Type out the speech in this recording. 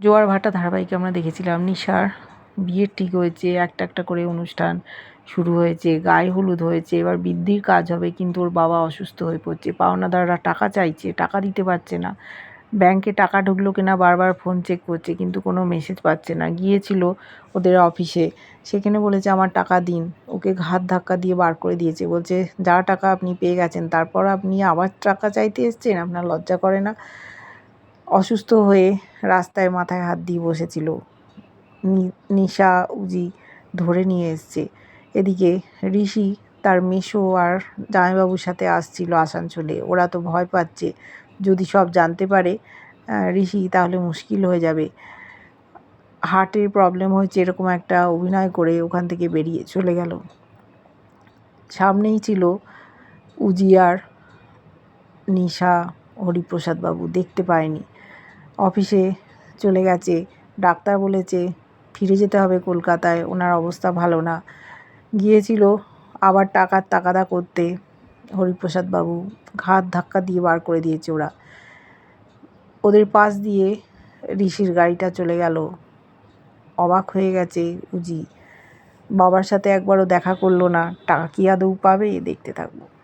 জোয়ার ভাটা ধারাবাহিকে আমরা দেখেছিলাম। নিশার বিয়ের ঠিক হয়েছে, একটা একটা করে অনুষ্ঠান শুরু হয়েছে, গায়ে হলুদ হয়েছে, এবার বৃদ্ধির কাজ হবে, কিন্তু ওর বাবা অসুস্থ হয়ে পড়ছে। পাওনাদাররা টাকা চাইছে, টাকা দিতে পারছে না। ব্যাংকে টাকা ঢুকলো কিনা বারবার ফোন চেক করছে, কিন্তু কোনো মেসেজ পাচ্ছে না। গিয়েছিল ওদের অফিসে, সেখানে বলেছে, আমার টাকা দিন। ওকে ঘাত ধাক্কা দিয়ে বার করে দিয়েছে। বলছে, যা টাকা আপনি পেয়ে গেছেন, তারপর আপনি আবার টাকা চাইতে এসছেন, আপনার লজ্জা করে না? অসুস্থ হয়ে রাস্তায় মাথায় হাত দিয়ে বসেছিল। নিশা উজি ধরে নিয়ে এসছে। এদিকে ঋষি তার মেশো আর জামাইবাবুর সাথে আসছিল আসানসোলে। ওরা তো ভয় পাচ্ছে, যদি সব জানতে পারে ঋষি তাহলে মুশকিল হয়ে যাবে। হার্টের প্রবলেম হয়েছে এরকম একটা অভিনয় করে ওখান থেকে বেরিয়ে চলে গেল। সামনেই ছিল উজিয়ার নিশা হরিপ্রসাদ বাবু দেখতে পায়নি। অফিসে চলে গেছে। ডাক্তার বলেছে, ফিরে যেতে হবে কলকাতায়, ওনার অবস্থা ভালো না। গিয়েছিল আবার টাকার তাকাদা করতে। হরিপ্রসাদ বাবু ঘাত ধাক্কা দিয়ে বার করে দিয়েছে ওরা। ওদের পাশ দিয়ে ঋষির গাড়িটা চলে গেল। অবাক হয়ে গেছে উজি বাবার সাথে একবারও দেখা করল না। টাকা কি আদৌ পাবে? দেখতে থাকব।